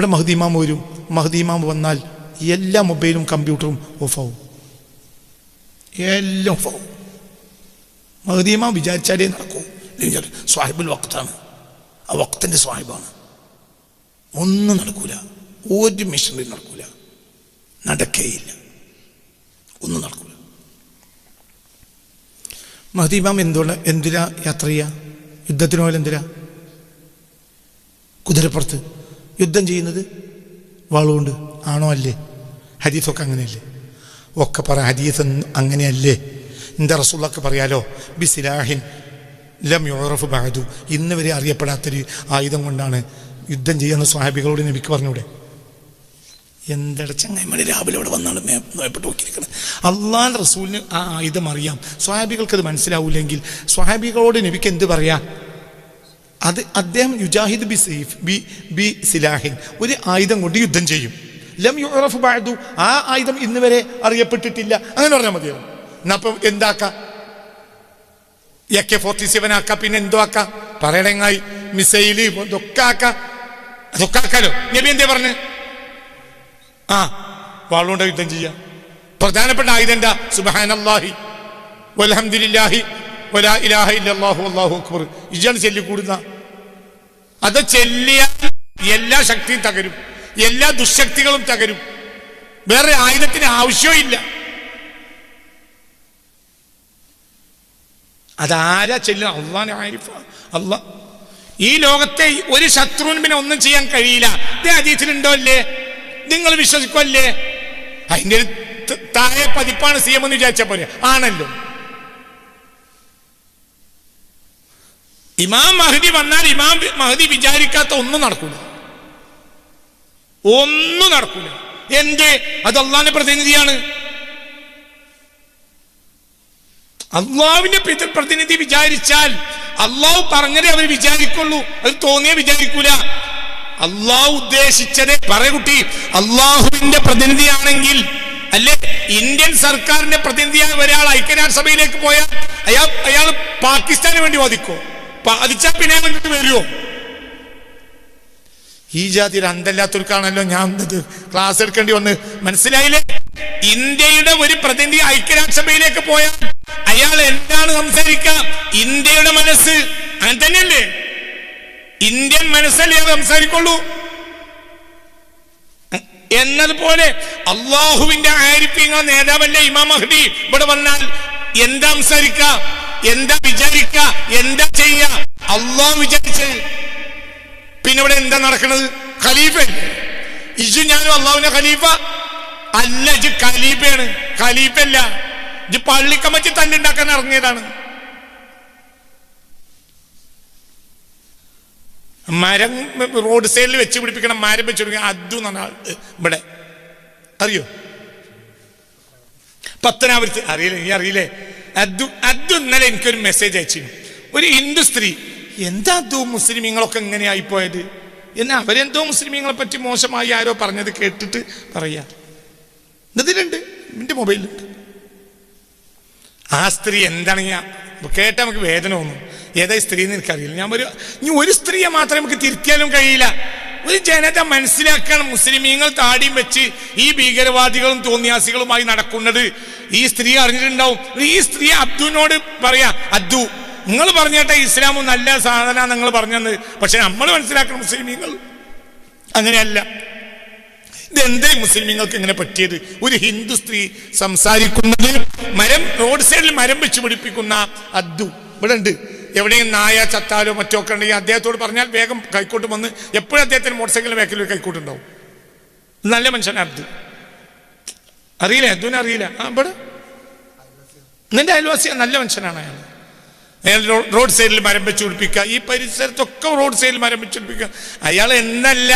ഇവിടെ മഹദീമാം വരും. മഹദീമാം വന്നാൽ എല്ലാ മൊബൈലും കമ്പ്യൂട്ടറും ഓഫാവും. എല്ലാം ഓഫാവും. മഹദീമാം വിചാരിച്ചാലേ നടക്കൂ. സ്വാഹിബുൽ വക്താണ് ആ വക്തന്റെ സ്വാഹിബാണ്. ഒന്നും നടക്കൂല. ഒരു മിഷനറി നടക്കൂല. നടക്കേയില്ല. ഒന്നും നടക്കൂല. മഹദീമാം എന്തുകൊണ്ട് എന്തിനാ യാത്ര ചെയ്യുക? യുദ്ധത്തിന് എന്തിനാ? കുതിരപ്പുറത്ത്. യുദ്ധം ചെയ്യുന്നത്? വാളുകൊണ്ട്. ആണോ അല്ലേ? ഹദീസൊക്കെ അങ്ങനെയല്ലേ? ഒക്കെ പറ ഹദീസ് അങ്ങനെയല്ലേ? എന്താ റസൂള്ളൊക്കെ പറയാലോ? ബി സിലാഹിൻ ലം യോറഫ് ബഹദു ഇന്ന് വരെ അറിയപ്പെടാത്തൊരു ആയുധം കൊണ്ടാണ് യുദ്ധം ചെയ്യുന്ന സ്വാഹിബികളോട് നബിക്ക് പറഞ്ഞൂടെ? എന്തട ചങ്ങായിമണി രാവിലെ ഇവിടെ വന്നാണ് നോയപ്പെട്ട് നോക്കിയിരിക്കുന്നത് അള്ളാൻ റസൂലിന് ആ ആയുധം അറിയാം. സ്വാഹാബികൾക്ക് അത് മനസ്സിലാവില്ലെങ്കിൽ സ്വാഹാബികളോട് നബിക്ക് എന്ത് പറയാം? അത് അദ്ദേഹം യുജാഹിദ് ബി സെയ്ഫ് ബി ബി സിലാഹിൻ. ഒരു ആയുധം കൊണ്ട് യുദ്ധം ചെയ്യും. ലം യുറഫ് ബാദു ആ ആയുധം ഇന്ന് വരെ അറിയപ്പെട്ടിട്ടില്ല. അങ്ങനെ പറഞ്ഞാൽ മതിയോ? എന്നപ്പം എന്താക്കാം? എ കെ ഫോർട്ടി സെവൻ ആക്കാം പിന്നെ എന്തോ ആക്കാം? പറയണങ്ങായി. മിസൈൽ ഇതൊക്കെ ആക്കാം. അതൊക്കെ ആക്കാലോ? നബി എന്തേ പറഞ്ഞു? ആ വാളുകൊണ്ട് യുദ്ധം ചെയ്യാം. പ്രധാനപ്പെട്ട ആയുധം എന്താ? സുബഹാനല്ലാഹി വൽഹംദുലില്ലാഹി വലാ ഇലാഹ അല്ലാഹു അക്ബർ. ഇജാണ് ചൊല്ലിക്കൂടുന്ന അത് ചെല്ലിയ എല്ലാ ശക്തിയും തകരും. എല്ലാ ദുശക്തികളും തകരും. വേറെ ആയുധത്തിന് ആവശ്യമില്ല അതാരാ ചെല്ലുക? അള്ളാൻ ആരിഫ? അല്ല ഈ ലോകത്തെ ഒരു ശത്രുവിന് പിന്നെ ഒന്നും ചെയ്യാൻ കഴിയില്ല. ഇത് അതീതിലുണ്ടോ അല്ലേ? നിങ്ങൾ വിശ്വസിക്കുമല്ലേ അതിന്റെ ഒരു താഴെ പതിപ്പാണ് സി എം എന്ന് വിചാരിച്ച പോലെ ആണല്ലോ. ഇമാം മഹദി വന്നാൽ ഇമാം മഹദി വിചാരിക്കാത്ത ഒന്നും നടക്കൂല. ഒന്നും നടക്കൂല. എന്റെ അത് അള്ളാന്റെ പ്രതിനിധിയാണ്. അള്ളാവിന്റെ പ്രതിനിധി വിചാരിച്ചാൽ അള്ളാഹു പറഞ്ഞതേ അവർ വിചാരിക്കുള്ളൂ. അത് തോന്നിയേ വിചാരിക്കൂല. അള്ളാഹു ഉദ്ദേശിച്ചതേ പറയകുട്ടി അള്ളാഹുവിന്റെ പ്രതിനിധിയാണെങ്കിൽ അല്ലെ? ഇന്ത്യൻ സർക്കാരിന്റെ പ്രതിനിധിയായ ഒരാൾ ഐക്യരാഷ്ട്രസഭയിലേക്ക് പോയാൽ അയാൾ അയാൾ പാകിസ്ഥാന് വേണ്ടി വാദിക്കോ? വാദിച്ചാൽ പിന്നെ അങ്ങോട്ട് വരുമോ ഈ ജാതിയിൽ അന്തല്ലാത്തവർക്കാണല്ലോ ഞാൻ ക്ലാസ് എടുക്കേണ്ടി വന്ന്. മനസ്സിലായില്ലേ? ഇന്ത്യയുടെ ഒരു പ്രതിനിധി ഐക്യരാഷ്ട്രസഭയിലേക്ക് പോയാൽ അയാൾ എന്താണ് സംസാരിക്കുക? ഇന്ത്യയുടെ മനസ്സ്. അങ്ങനെ തന്നെയല്ലേ? ഇന്ത്യൻ മനസ്സല്ലേ സംസാരിക്കുള്ളൂ? എന്നതുപോലെ അള്ളാഹുവിന്റെ ആരിഫ്യങ്ങൾ നേതാവല്ലേ ഇമാ മഹദി? ഇവിടെ വന്നാൽ എന്താ സംസാരിക്ക എന്താ വിചാരിക്ക? എന്താ ചെയ്യ? അള്ളാ വിചാരിച്ചത് പിന്നെ ഇവിടെ എന്താ നടക്കുന്നത് ഖലീഫ. ഇജു ഞാനും അള്ളാഹുവിന്റെ ഖലീഫ. അല്ല ഇജ് ഖലീഫയാണ്. ഖലീഫല്ല ഇജ് പള്ളിക്കമ്മച്ച് ഉണ്ടാക്കാൻ ഇറങ്ങിയതാണ്. മരം റോഡ് സൈഡിൽ വെച്ച് പിടിപ്പിക്കണം മരം വെച്ച് പിടിക്കണം അതു ഇവിടെ. അറിയോ? പത്തനാപുരത്ത്. അറിയില്ല? നീ അറിയില്ലേ? അതു അതു ഇന്നലെ എനിക്കൊരു മെസ്സേജ് അയച്ചു ഒരു ഹിന്ദു സ്ത്രീ എന്താ അതു മുസ്ലിമീങ്ങളൊക്കെ എങ്ങനെയായി പോയത് എന്നാ അവരെന്തോ മുസ്ലിമീങ്ങളെ പറ്റി മോശമായി ആരോ പറഞ്ഞത് കേട്ടിട്ട് പറയാ. ഇതിലുണ്ട് എന്റെ മൊബൈലിലുണ്ട്. ആ സ്ത്രീ എന്താണ് ഞാൻ കേട്ട നമുക്ക് വേദന തോന്നും. ഏതാ സ്ത്രീ എന്ന് എനിക്കറിയില്ല. ഞാൻ ഒരു ഇനി ഒരു സ്ത്രീയെ മാത്രമേ നമുക്ക് തിരുത്തിയാലും കഴിയില്ല. ഒരു ജനത മനസ്സിലാക്കണം മുസ്ലിമീങ്ങൾ താടിയും വെച്ച് ഈ ഭീകരവാദികളും തോന്നിയാസികളുമായി നടക്കുന്നത്. ഈ സ്ത്രീ അറിഞ്ഞിട്ടുണ്ടാവും. ഈ സ്ത്രീ അബ്ദുവിനോട് പറയാ അബ്ദു നിങ്ങൾ പറഞ്ഞേട്ടെ ഇസ്ലാം നല്ല സാധന നിങ്ങൾ പറഞ്ഞത് പക്ഷെ നമ്മൾ മനസ്സിലാക്കണം മുസ്ലിമീങ്ങൾ അങ്ങനെയല്ല. ഇതെന്തേ മുസ്ലിമീങ്ങൾക്ക് ഇങ്ങനെ പറ്റിയത്? ഒരു ഹിന്ദു സ്ത്രീ സംസാരിക്കുന്നത് മരം റോഡ് സൈഡിൽ മരം വെച്ച് പിടിപ്പിക്കുന്ന അദ്ദു ഇവിടെ ഉണ്ട്. എവിടെയും നായ ചത്താലോ മറ്റോ ഒക്കെ ഉണ്ടെങ്കിൽ അദ്ദേഹത്തോട് പറഞ്ഞാൽ വേഗം കൈക്കോട്ട് വന്ന് എപ്പോഴും അദ്ദേഹത്തിന് മോട്ടോർ സൈക്കിളിൽ ബാക്കിൽ ഒരു കൈക്കോട്ടുണ്ടാവും. നല്ല മനുഷ്യനാണ് അബ്ദു. അറിയില്ല അബ്ദുവിനെ അറിയില്ല. ആ ഇവിടെ നിന്റെ അയൽവാസി നല്ല മനുഷ്യനാണ് അയാൾ. അയാൾ റോഡ് സൈഡിൽ മരം വെച്ച് പിടിപ്പിക്കുക. ഈ പരിസരത്തൊക്കെ റോഡ് സൈഡിൽ മരം വെച്ച് പിടിപ്പിക്കുക. അയാൾ എന്നല്ല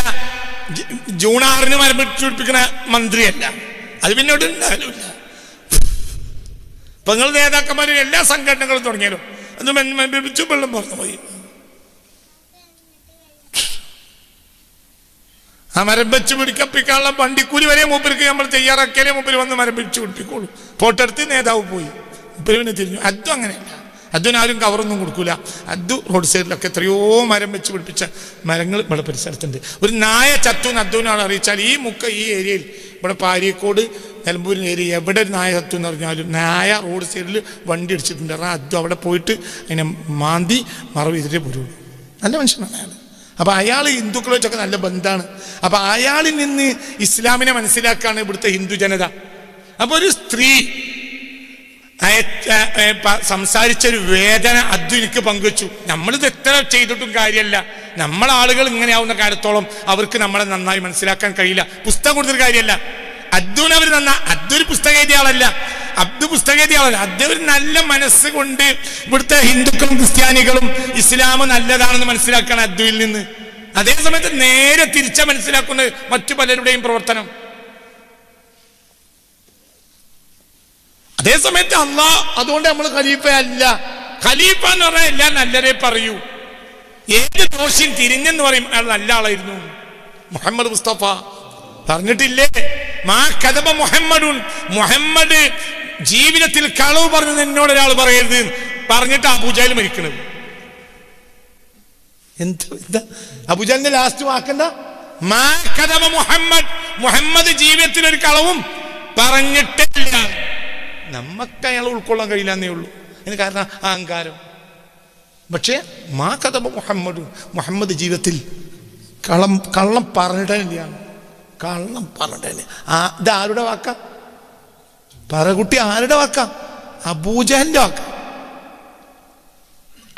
ജൂൺ ആറിന് മരം വെച്ച് പിടിപ്പിക്കുന്ന മന്ത്രിയല്ല. അത് പിന്നോട് ഉണ്ടാവില്ല ഇപ്പൊ നിങ്ങൾ നേതാക്കന്മാരും എല്ലാ സംഘടനകളും തുടങ്ങിയാലും അത് വെച്ചു വെള്ളം പുറത്തു പോയി ആ മരം വെച്ച് പിടിക്കപ്പിക്കാനുള്ള വണ്ടിക്കൂലി വരെ മൂപ്പർക്ക് നമ്മൾ തയ്യാറാക്കിയാലേ മൂപ്പര് വന്ന് മരം പിടിച്ച് പിടിപ്പിക്കോളൂ ഫോട്ടെടുത്ത് നേതാവ് പോയി. മൂപ്പര് തിരിഞ്ഞു. അതും അങ്ങനെയല്ല. അദ്വന് ആരും കവറൊന്നും കൊടുക്കൂല. അദ്ദു റോഡ് സൈഡിലൊക്കെ എത്രയോ മരം വെച്ച് പിടിപ്പിച്ച മരങ്ങൾ ഇവിടെ പരിസരത്തുണ്ട്. ഒരു നായ ചത്തു എന്ന് അദ്ദുവിനാണ് അറിയിച്ചാൽ ഈ മുക്ക ഈ ഏരിയയിൽ ഇവിടെ പാരിക്കോട് നിലമ്പൂർ ഏരിയ എവിടെ ഒരു നായ ചത്തു എന്ന് പറഞ്ഞാലും നായ റോഡ് സൈഡിൽ വണ്ടി അടിച്ചിട്ടുണ്ട് കാരണം അദ്ദു അവിടെ പോയിട്ട് അതിനെ മാന്തി മറവ് ചെയ്തിട്ടേ പോരുള്ളൂ. നല്ല മനുഷ്യനാണ് അയാൾ. അപ്പൊ അയാൾ ഹിന്ദുക്കളൊക്കെ നല്ല ബന്ധമാണ് അപ്പൊ അയാളിൽ നിന്ന് ഇസ്ലാമിനെ മനസ്സിലാക്കാണ് ഇവിടുത്തെ ഹിന്ദു ജനത. അപ്പൊ ഒരു സ്ത്രീ സംസാരിച്ചൊരു വേദന അദ്വനിക്ക് പങ്കുവച്ചു. നമ്മളിത് എത്ര ചെയ്തിട്ടും കാര്യമല്ല നമ്മളാളുകൾ ഇങ്ങനെയാവുന്ന കാലത്തോളം അവർക്ക് നമ്മളെ നന്നായി മനസ്സിലാക്കാൻ കഴിയില്ല. പുസ്തകം കൊടുത്തൊരു കാര്യമല്ല അദ്വന് അവർ നന്നാ അദ്വൊരു പുസ്തകം എഴുതിയ ആളല്ല. അബ്ദു പുസ്തകതിയാണ് അദ്ദേഹം ഒരു നല്ല മനസ്സ് കൊണ്ട് ഇവിടുത്തെ ഹിന്ദുക്കളും ക്രിസ്ത്യാനികളും ഇസ്ലാം നല്ലതാണെന്ന് മനസ്സിലാക്കാണ് അബ്ദുവിൽ നിന്ന്. അതേ സമയത്ത് നേരെ തിരിച്ച മനസ്സിലാക്കുന്നത് മറ്റു പലരുടെയും പ്രവർത്തനം. അതേ അള്ളാ അതുകൊണ്ട് നമ്മൾ ഖലീഫ അല്ല. ഖലീഫ എന്ന് പറഞ്ഞാൽ എല്ലാം നല്ലരെ പറയൂ. ഏത് ദോഷ്യം തിരിഞ്ഞെന്ന് പറയും അയാൾ നല്ല ആളായിരുന്നു. മുഹമ്മദ് മുസ്തഫ പറഞ്ഞിട്ടില്ലേ? മാ കഥബ മുഹമ്മദുൻ. മുഹമ്മദ് ജീവിതത്തിൽ കളവ് പറഞ്ഞത് എന്നോട് ഒരാൾ പറയരുത്. പറഞ്ഞിട്ട് അബൂജാൽ മരിക്കണത്. എന്താ എന്താ? അബൂജാലിന്റെ ലാസ്റ്റ് വാക്കെന്താ മുഹമ്മദ്. മുഹമ്മദ് ജീവിതത്തിൽ ഒരു കളവും പറഞ്ഞിട്ടില്ല. നമുക്ക് അയാൾ ഉൾക്കൊള്ളാൻ കഴിയില്ലെന്നേ ഉള്ളൂ. അതിന് കാരണം അഹങ്കാരം. പക്ഷേ മാ കഥ മുഹമ്മദ്. മുഹമ്മദ് ജീവിതത്തിൽ കള്ളം കള്ളം പറഞ്ഞിട്ടില്ല കള്ളം പറഞ്ഞിട്ടില്ല ആ ഇത് ആരുടെ വാക്ക? പറകുട്ടി ആരുടെ വാക്ക? അബൂജന്റെ വാക്ക.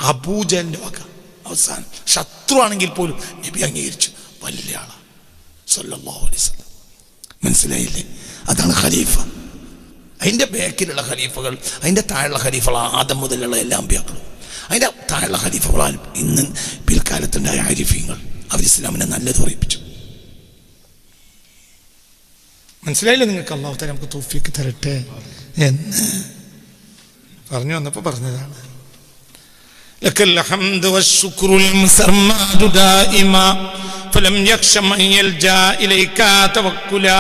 അബൂജന്റെ വാക്ക. അവസാനം ശത്രു ആണെങ്കിൽ പോലും നബി അംഗീകരിച്ചു. വലിയ ആളാ. സല്ലല്ലാഹു അലൈഹി വസല്ലം. മനസ്സിലായില്ലേ? അതാണ് ഖലീഫ. അതിന്റെ ബാക്കിലുള്ള ഖലീഫകൾ അതിന്റെ താഴെയുള്ള ഖലീഫകൾ ആദം മുതലുള്ള എല്ലാ അമ്പ്യാക്കളും. അതിന്റെ താഴെയുള്ള ഖലീഫകളാലും ഇന്ന് പിൽക്കാലത്തുണ്ടായ ഹരിഫ്യങ്ങൾ അവർ ഇസ്ലാമിനെ നല്ലത് പറയിപ്പിച്ചു മനസ്സിലായില്ലേ നിങ്ങൾക്ക് അള്ളാഹു തല നമുക്ക് തോഫിക്ക് തരട്ടെ എന്ന് പറഞ്ഞു വന്നപ്പോൾ പറഞ്ഞതാണ് لك الحمد والشكر المسرمد دائما فلم يخش من يلجا اليك توكلا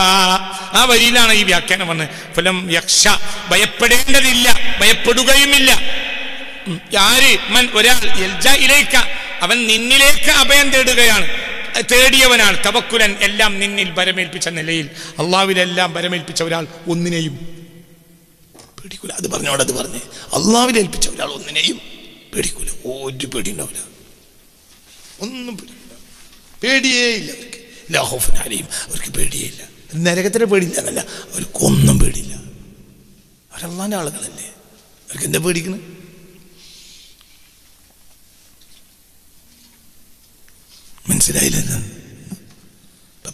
ആ വരിയിലാണ് ഈ വ്യാഖ്യാനം വന്നത് ഫലം യക്ഷ ഭയപ്പെടേണ്ടതില്ല ഭയപ്പെടുകയുമില്ല ഉം. ആര് മൻ ഒരാൾ യൽജ ഇലേക്ക അവൻ നിന്നിലേക്ക് അഭയം തേടുകയാണ് തേടിയവനാണ്. തവക്കുലൻ എല്ലാം നിന്നിൽ വരമേൽപ്പിച്ച നിലയിൽ അള്ളാവിലെല്ലാം വരമേൽപ്പിച്ച ഒരാൾ ഒന്നിനെയും പേടിക്കൂല. അത് പറഞ്ഞോട് അത് പറഞ്ഞ്. അള്ളാവിലേൽപ്പിച്ച ഒരാൾ ഒന്നിനെയും പേടിക്കൂല. ഒരു പേടി ഉണ്ടാവില്ല ഒന്നും പേടിയില്ല. പേടിയേ ഇല്ല അവർക്ക്. ലാഹോഫിനാലെയും അവർക്ക് പേടിയേ ഇല്ല. നരകത്തിന് പേടിയില്ല എന്നല്ല അവർക്കൊന്നും പേടിയില്ല. അവരല്ലാന്റെ ആളുകളല്ലേ. അവർക്ക് എന്താ പേടിക്കുന്നത് മനസ്സിലായില്ല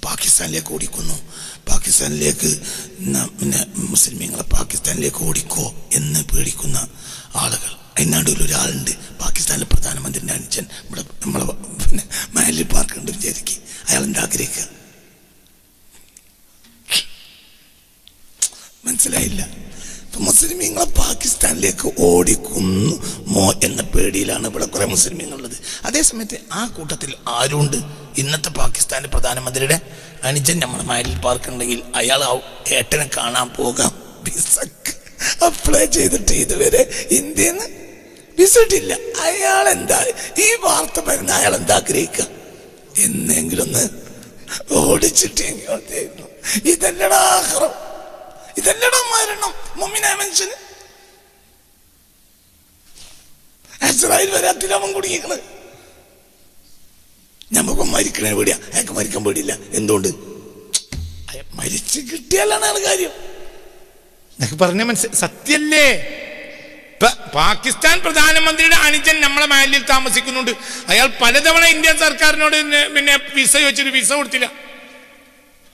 പാകിസ്ഥാനിലേക്ക് ഓടിക്കുന്നു. പാകിസ്ഥാനിലേക്ക് പിന്നെ മുസ്ലിമീങ്ങളെ പാകിസ്ഥാനിലേക്ക് ഓടിക്കോ എന്ന് പേടിക്കുന്ന ആളുകൾ. അതിനടുവിൽ ഒരാളുണ്ട്. പാകിസ്ഥാനിലെ പ്രധാനമന്ത്രിന്റെ അനുജൻ ഇവിടെ നമ്മളെ പിന്നെ മാലി പാർക്കുണ്ട് വിചാരിക്കും. അയാൾ എന്താ ആഗ്രഹിക്കുക. മനസ്സിലായില്ല. മുസ്ലിമീങ്ങളെ പാകിസ്ഥാനിലേക്ക് ഓടിക്കുന്നു മോ എന്ന പേടിയിലാണ് ഇവിടെ കുറെ മുസ്ലിമീങ്ങളുള്ളത്. അതേസമയത്ത് ആ കൂട്ടത്തിൽ ആരുണ്ട്? ഇന്നത്തെ പാകിസ്ഥാന്റെ പ്രധാനമന്ത്രിയുടെ അനുജൻ നമ്മുടെ മയലിൽ പാർക്കുണ്ടെങ്കിൽ അയാൾ ആ ഏട്ടനെ കാണാൻ പോകാം. അപ്ലൈ ചെയ്തിട്ട് ഇതുവരെ ഇന്ത്യയിൽ നിന്ന് വിസിറ്റ് ഇല്ല. അയാൾ എന്താ? ഈ വാർത്ത വരുന്ന അയാൾ എന്താ ആഗ്രഹിക്കുക? എന്നെങ്കിലും ഒന്ന് ഓടിച്ചിട്ട് മതിയായിരുന്നു. ഇതല്ലടാ ഇതല്ലടാ മരണം. മുമ്മിനായ മനുഷ്യന് ഇസ്രായേൽ വരെ അത്തിലാമം കുടുങ്ങിക്കണ്. നമുക്ക് മരിക്കണേ പേടിയാ. അയാൾക്ക് മരിക്കാൻ പേടിയില്ല. എന്തുകൊണ്ട്? മരിച്ചു കിട്ടിയാലാണ് കാര്യം. എന്നൊക്കെ പറഞ്ഞ മനസ്സിൽ സത്യല്ലേ? പാകിസ്ഥാൻ പ്രധാനമന്ത്രിയുടെ അനുജൻ നമ്മളെ മാലിൽ താമസിക്കുന്നുണ്ട്. അയാൾ പലതവണ ഇന്ത്യൻ സർക്കാരിനോട് പിന്നെ- വിസ ചോദിച്ചിട്ട് വിസ കൊടുത്തില്ല.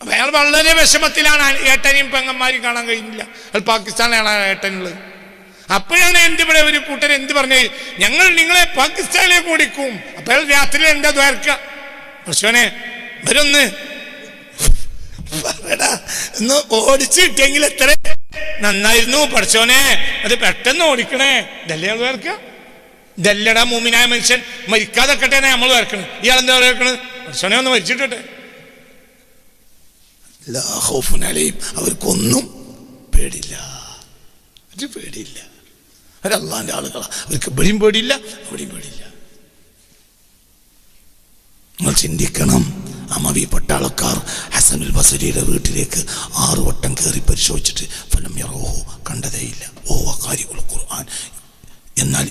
അപ്പൊ അയാൾ വളരെ വിഷമത്തിലാണ് ഏട്ടനെയും പെങ്ങന്മാരെയും കാണാൻ കഴിയുന്നില്ല അയാൾ പാകിസ്ഥാനിലാണ് ഏട്ടനുള്ളത്. അപ്പോഴാണ് എന്ത് ഇവിടെ ഒരു കൂട്ടർ എന്ത് പറഞ്ഞത്? ഞങ്ങൾ നിങ്ങളെ പാകിസ്ഥാനിലേക്ക് ഓടിക്കും. അപ്പോൾ രാത്രി എന്താ ദ്വാരക്ക? പശുവനെ വരൊന്ന് ഓടിച്ചിട്ടെങ്കിൽ എത്ര? നന്നായിരുന്നു പഠിച്ചോനെ. അത് പെട്ടെന്ന് ഓടിക്കണേ. ഇതല്ലേ വേർക്ക ഇതല്ലടാ മൂമിനായ മനുഷ്യൻ. മരിക്കാതെ കട്ടെ നമ്മൾ വേർക്കണ് ഇയാൾ എന്താ വേർക്കണത് പഠിച്ചോനെ ഒന്ന് മരിച്ചിട്ടെ. അവർക്കൊന്നും പേടില്ല ഒരു പേടിയില്ല. അവരല്ലാന്റെ ആളുകളാണ് അവർക്ക് ഇവിടെയും പേടിയില്ല അവിടെയും പേടിയില്ല. നിങ്ങൾ ചിന്തിക്കണം. അമവി പട്ടാളക്കാർ ഹസനുൽ ബസരിയുടെ വീട്ടിലേക്ക് ആറു വട്ടം കയറി പരിശോധിച്ചിട്ട് ഫലം യറോഹോ കണ്ടതേയില്ല. ഓ അക്കാരികൾ ഖുർആൻ. എന്നാൽ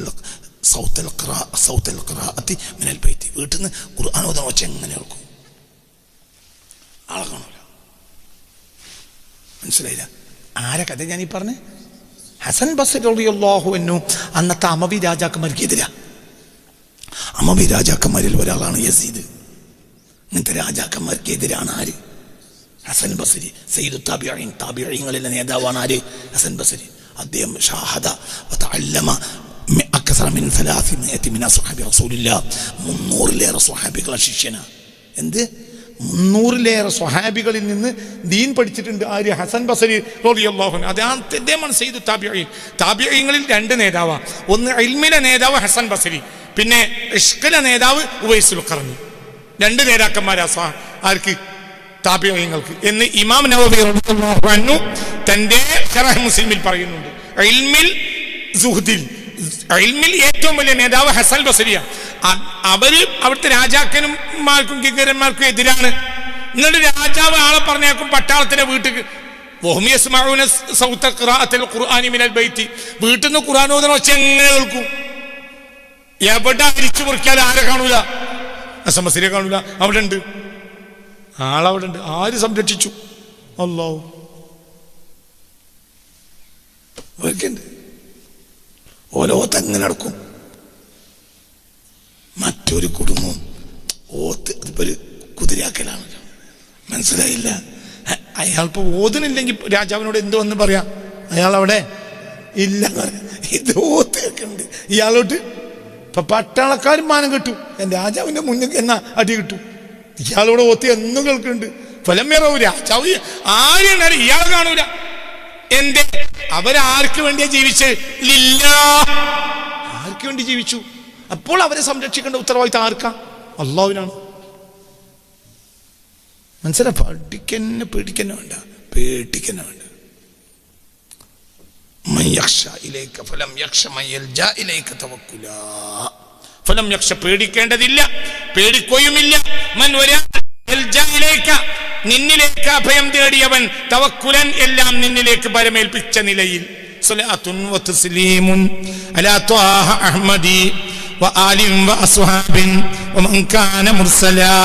ല- സൗത്തൽ ഖിറാ- സൗത്തൽ ഖിറാഅത്തി മിനൽ ബൈത്തി. വീട്ടിൽ നിന്ന് ഖുർആൻ ഓതാൻ വെച്ച് എങ്ങനെ കേൾക്കും ആളെ കാണൂല. മനസ്സിലായില്ല? ആരെ കഥ ഞാൻ ഈ പറഞ്ഞേ? ഹസൻ ബസരി എന്നു അന്നത്തെ അമവി രാജാക്കന്മാർക്ക് എതിരാ? അമവി രാജാക്കന്മാരിൽ ഒരാളാണ് യസീദ്. ഇങ്ങനത്തെ രാജാക്കന്മാർക്ക് എതിരാണ് ആര്? ഹസൻ ബസരി സയ്യിദ് താബിഈൻ താബിഈങ്ങളിലെ നേതാവാണ് ആര്? ഹസൻ ബസരി. അദ്ദേഹം ഷാഹദ അല്ലമ മി- അക്സറ മിൻ മിന മുന്നൂറിലേറെ സ്വഹാബികളെ ശിഷ്യനാ. എന്ത്? മുന്നൂറിലേറെ സ്വഹാബികളിൽ നിന്ന് ദീൻ പഠിച്ചിട്ടുണ്ട് ആര്? ഹസൻ ബസരി അത് അദ്ദേഹമാണ് സയ്യിദ് താബിഈൻ. താബിഈങ്ങളിൽ രണ്ട് നേതാവാണ് ഒന്ന് ഇൽമിലെ നേതാവ് ഹസൻ ബസരി പിന്നെ ഇഷ്കല നേതാവ് ഉവൈസുൽ ഖർനി രണ്ട് നേതാക്കന്മാരാ ആർക്ക്? താപ്യങ്ങൾക്ക് എന്ന് ഇമാം നവബി അൻഹു തന്റെ ഷറഹ് മുസ്ലിമിൽ പറയുന്നുണ്ട്. ഇൽമിൽ സുഹദിൽ. ഇൽമിൽ ഏറ്റവും വലിയ നേതാവ് ഹസൻ ബസരിയ. അവർ അവിടുത്തെ രാജാക്കന്മാർക്കും കിങ്കരന്മാർക്കും എതിരാണ്. എന്നിട്ട് രാജാവ് ആളെ പറഞ്ഞേക്കും പട്ടാളത്തിന്റെ വീട്ടിൽ വീട്ടിൽ നിന്ന് ഖുർആൻ ഓതുന്ന ഒച്ച എങ്ങനെ കേൾക്കും? എവിടെ അരിച്ചു മുറിക്കാലും ആരെ കാണൂല? അസമസിനെ കാണൂല. അവിടെ ഉണ്ട് ആളവിടെ ഉണ്ട് ആര് സംരക്ഷിച്ചു? അല്ലോ ഓരോ തെങ്ങനെ നടക്കും. മറ്റൊരു കുടുംബം ഓത്ത് അതിപ്പോ ഒരു മനസ്സിലായില്ല? അയാൾ ഇപ്പൊ ഓതുന്നില്ലെങ്കിൽ രാജാവിനോട് എന്തോ എന്ന് പറയാം? അയാൾ അവിടെ ഇല്ല. ഇത് ഓത്ത് കേൾക്കുന്നുണ്ട് ഇയാളോട്ട് ഇപ്പൊ പട്ടാളക്കാരും മാനം കിട്ടു. രാജാവിന്റെ മുന്നിൽ എന്നാ അടി കിട്ടു? ഇയാളോട് ഓത്തി എന്നും കേൾക്കുന്നുണ്ട് ഫലം വേറെ രാജാവ് ആരെയാണ് ഇയാൾ കാണൂല. എന്റെ അവരാർക്ക് വേണ്ടിയാ ജീവിച്ച് ആർക്ക് വേണ്ടി ജീവിച്ചു? അപ്പോൾ അവരെ സംരക്ഷിക്കേണ്ട ഉത്തരവാദിത്തം ആർക്കാ? അള്ളാവിനാണ് മനസ്സിലാ? പഠിക്കന്നെ പേടിക്കന്നെ വേണ്ട. പേടിക്കന്നെ വേണ്ട. ഫലം യക്ഷ പേടിക്കേണ്ടതില്ല പേടിക്കുകയുമില്ല മൻ നിന്നിലേക്ക് അഭയം തേടിയവൻ തവക്കുലൻ എല്ലാം നിന്നിലേക്ക് പരമേൽപ്പിച്ച നിലയിൽ. അഹ്മദി. وآل وأصحاب ومن كان مرسلا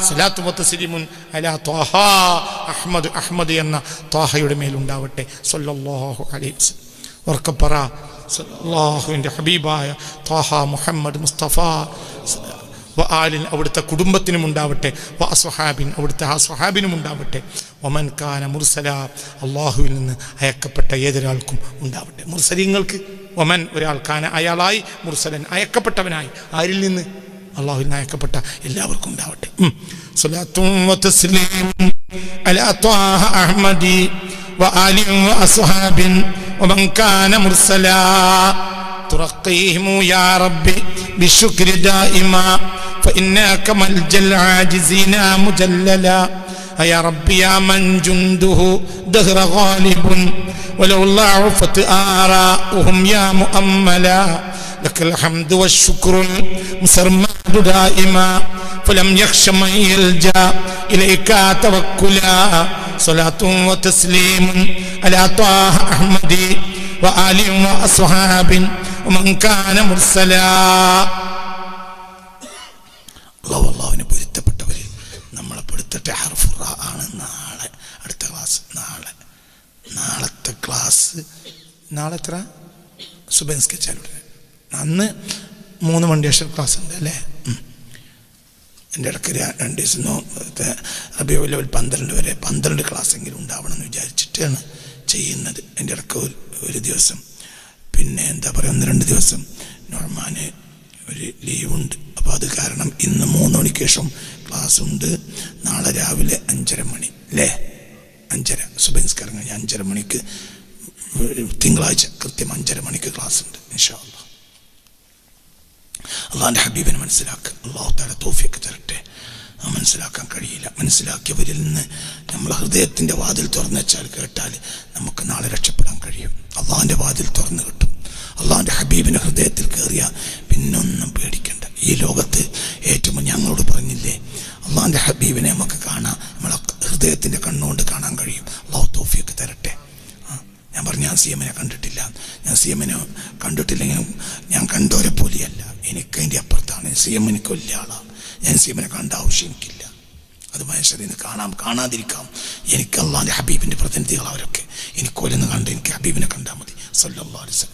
സ്വലാത്തു വത്തസ്ലിമുൻ അലാ ത്വാഹ അഹ്മദ് അഹ്മദ് എന്ന ത്വാഹയുടെ മേലുണ്ടാവട്ടെ സല്ലല്ലാഹു അലൈഹി വസല്ലം ഉറക്കപ്പറ അള്ളാഹുവിൻ്റെ ഹബീബായ ത്വാഹ മുഹമ്മദ് മുസ്തഫ വ ആലിൻ അവിടുത്തെ കുടുംബത്തിനും ഉണ്ടാവട്ടെ വ അസ്വഹാബിൻ അവിടുത്തെ ആ സ്വഹാബിനും ഉണ്ടാവട്ടെ ഒമൻ കാന മുർസല അള്ളാഹുവിൽ നിന്ന് അയക്കപ്പെട്ട ഏതൊരാൾക്കും ഉണ്ടാവട്ടെ മുർസലിങ്ങൾക്ക് ഒമൻ ഒരാൾ കാന അയാളായി മുർസലൻ അയക്കപ്പെട്ടവനായി ആരിൽ നിന്ന് അള്ളാഹുവിൽ നിന്ന് അയക്കപ്പെട്ട എല്ലാവർക്കും ഉണ്ടാവട്ടെ ഉം. സ്വലാത്തും വതസ്ലീമും അലാ ത്വാഹ അഹ്മദി وآل وأصحاب ومن كان مرسلا ترقيهم يا ربي بالشكر دائما فإنك ملجأ العاجزين مجللا يا ربي يا من جنده دهر غالب ولو ضعفت آراؤهم يا مؤملا لك الحمد والشكر المسرمد دائما فلم يخش من يلجا اليك توكلا صلاة وتسليم على طه احمد وآل واصحاب ومن كان مرسلا അള്ളാഹു അള്ളാഹുവിനെ പൊരുത്തപ്പെട്ടവര് നമ്മളെ പൊരുത്തട്ടെ ഹർഫുറ ആണ് നാളെ അടുത്ത ക്ലാസ് നാളെ നാളത്തെ ക്ലാസ് നാളെ എത്ര? സുബൻസ്കെച്ചാലൂടെ അന്ന് മൂന്ന് മണിയേഷൻ ക്ലാസ് ഉണ്ട് അല്ലേ. എന്റെ ഇടയ്ക്ക് രണ്ട് ദിവസം നോ- ഇത് റബിയോ ലെവൽ പന്ത്രണ്ട് വരെ പന്ത്രണ്ട് ക്ലാസ് എങ്കിലും ഉണ്ടാവണം എന്ന് വിചാരിച്ചിട്ടാണ് ചെയ്യുന്നത്. എന്റെ ഇടയ്ക്ക് ഒരു ഒരു ദിവസം. പിന്നെ എന്താ പറയുക ഒന്ന് രണ്ട് ദിവസം നോർമാന് ഒരു ലീവുണ്ട്. അപ്പോൾ അത് കാരണം ഇന്ന് മൂന്ന് മണിക്ക് ശേഷം ക്ലാസ് ഉണ്ട്. നാളെ രാവിലെ അഞ്ചര മണി. അല്ലേ? അഞ്ചര സുബൻസ്കരങ്ങൾ അഞ്ചര മണിക്ക് തിങ്കളാഴ്ച കൃത്യം അഞ്ചര മണിക്ക് ക്ലാസ് ഉണ്ട് ഇൻഷാ അള്ളാ അള്ളാഹിന്റെ ഹബീബിനെ മനസ്സിലാക്കുക അള്ളാഹു തോഫിയൊക്കെ തരട്ടെ. മനസ്സിലാക്കാൻ കഴിയില്ല. മനസ്സിലാക്കിയവരിൽ നിന്ന് നമ്മൾ ഹൃദയത്തിന്റെ വാതിൽ തുറന്നു വെച്ചാൽ കേട്ടാൽ നമുക്ക് നാളെ രക്ഷപ്പെടാൻ കഴിയും. അള്ളാഹിന്റെ വാതിൽ തുറന്നു കിട്ടും. അള്ളാഹിന്റെ ഹബീബിന്റെ ഹൃദയത്തിൽ കയറിയ പിന്നൊന്നും പേടിക്കണ്ട. ഈ ലോകത്ത് ഏറ്റവും ഞങ്ങളോട് പറഞ്ഞില്ലേ അള്ളാഹിന്റെ ഹബീബിനെ നമുക്ക് കാണാം നമ്മളെ ഹൃദയത്തിന്റെ കണ്ണുകൊണ്ട് കാണാൻ കഴിയും. അള്ളാഹു തോഫിയൊക്കെ തരട്ടെ. ഞാൻ പറഞ്ഞു ഞാൻ സി എമ്മിനെ കണ്ടിട്ടില്ല. ഞാൻ സി എമ്മിനെ കണ്ടിട്ടില്ലെങ്കിൽ ഞാൻ കണ്ടവരെ പോലെയല്ല. എനിക്ക് അതിന്റെ അപ്പുറത്താണ്. സി എം എനിക്ക് വലിയ ആളാണ് ഞാൻ സി എമ്മിനെ കണ്ട ആവശ്യം എനിക്കില്ല. അത് മനുഷ്യരിൽ നിന്ന് കാണാം. കാണാതിരിക്കാം. എനിക്ക് അള്ളാഹിന്റെ ഹബീബിന്റെ പ്രതിനിധികൾ അവരൊക്കെ എനിക്ക് കൊല്ലുന്ന കണ്ട് എനിക്ക് ഹബീബിനെ കണ്ടാൽ മതി. സല്ലാ അലിസ്